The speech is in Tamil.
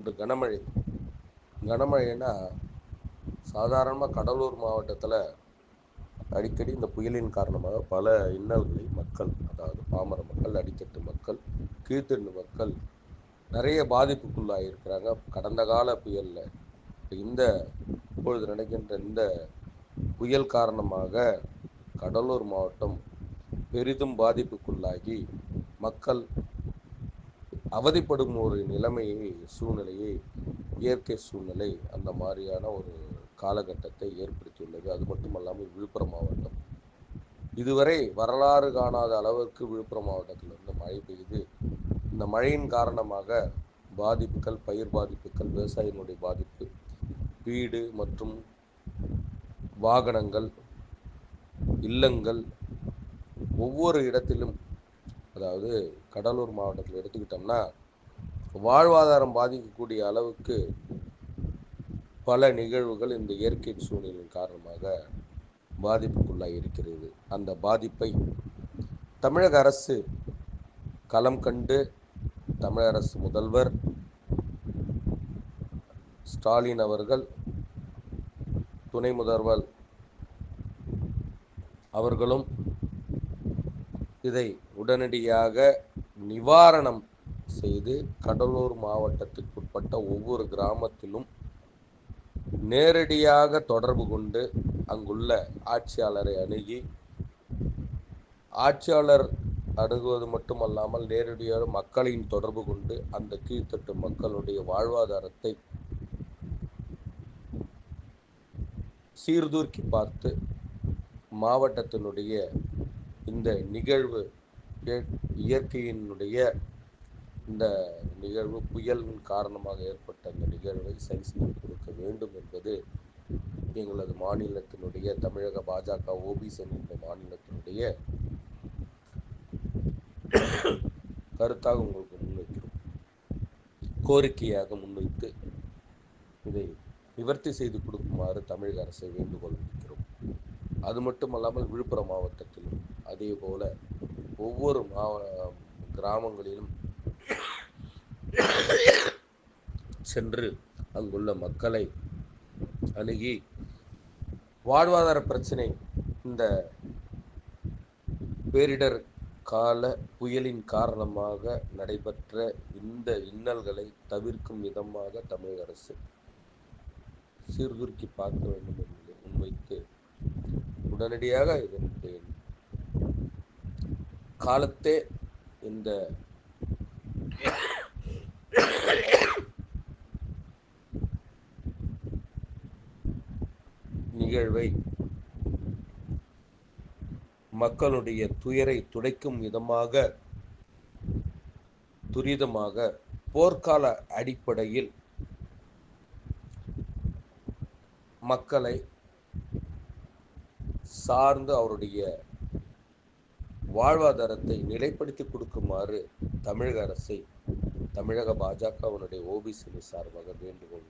இன்று கனமழை. கனமழைன்னா சாதாரணமாக கடலூர் மாவட்டத்தில் அடிக்கடி இந்த புயலின் காரணமாக பல இன்னல்களை மக்கள் அதாவது பாமர மக்கள் அடித்தட்டு மக்கள் கீழ்த்தண்டு மக்கள் நிறைய பாதிப்புக்குள்ளாயிருக்கிறாங்க. கடந்த கால புயலில் இந்த இப்பொழுது நடக்கின்ற இந்த புயல் காரணமாக கடலூர் மாவட்டம் பெரிதும் பாதிப்புக்குள்ளாகி மக்கள் அவதிப்படும் ஒரு நிலைமையை சூழ்நிலையை இயற்கை சூழ்நிலை அந்த மாதிரியான ஒரு காலகட்டத்தை ஏற்படுத்தியுள்ளது. அது மட்டுமல்லாமல் விழுப்புரம் மாவட்டம். இதுவரை வரலாறு காணாத அளவிற்கு விழுப்புரம் மாவட்டத்தில் மாவட்டத்திலிருந்து மழை பெய்து இந்த மழையின் காரணமாக பாதிப்புகள் பயிர் பாதிப்புகள் விவசாயிகளுடைய பாதிப்பு வீடு மற்றும் வாகனங்கள் இல்லங்கள் ஒவ்வொரு இடத்திலும் அதாவது கடலூர் மாவட்டத்தில் எடுத்துக்கிட்டோம்னா வாழ்வாதாரம் பாதிக்கக்கூடிய அளவுக்கு பல நிகழ்வுகள் இந்த இயற்கை சூழ்நிலையின் காரணமாக பாதிப்புக்குள்ளாக இருக்கிறது. அந்த பாதிப்பை தமிழக அரசு களம் கண்டு தமிழக அரசு முதல்வர் ஸ்டாலின் அவர்கள் துணை முதல்வர் அவர்களும் இதை உடனடியாக நிவாரணம் செய்து கடலூர் மாவட்டத்திற்குட்பட்ட ஒவ்வொரு கிராமத்திலும் நேரடியாக தொடர்பு கொண்டு அங்குள்ள ஆட்சியாளரை அணுகி ஆட்சியாளர் அணுகுவது மட்டுமல்லாமல் நேரடியாக மக்களின் தொடர்பு கொண்டு அந்த கீழ்த்தட்டு மக்களுடைய வாழ்வாதாரத்தை சீர்தூக்கி பார்த்து மாவட்டத்தினுடைய இந்த நிகழ்வு இயற்கையினுடைய இந்த நிகழ்வு புயலின் காரணமாக ஏற்பட்ட அந்த நிகழ்வை சரி செய்து கொடுக்க வேண்டும் என்பது எங்களது மாநிலத்தினுடைய தமிழக பாஜக ஓபிசி என்ற மாநிலத்தினுடைய கருத்தாக உங்களுக்கு முன்வைக்கிறோம். கோரிக்கையாக முன்வைத்து இதை நிவர்த்தி செய்து கொடுக்குமாறு தமிழக அரசை வேண்டுகோள் விடுக்கிறோம். அது மட்டுமல்லாமல் விழுப்புரம் மாவட்டத்திலும் அதே போல ஒவ்வொரு மாவ கிராமங்களிலும் சென்று அங்குள்ள மக்களை அணுகி வாழ்வாதார பிரச்சனை இந்த பேரிடர் கால புயலின் காரணமாக நடைபெற்ற இந்த இன்னல்களை தவிர்க்கும் விதமாக தமிழக அரசு சீர்தூக்கி பார்க்க வேண்டும் என்பதை முன்வைத்து உடனடியாக இதனுடைய காலத்தே இந்த நிகழ்வை மக்களுடைய துயரை துடைக்கும் விதமாக துரிதமாக போர்க்கால அடிப்படையில் மக்களை சார்ந்து அவருடைய வாழ்வாதாரத்தை நிலைப்படுத்தி கொடுக்குமாறு தமிழக அரசை தமிழக பாஜகவினுடைய ஓபிசி சார்பாக வேண்டுகோள்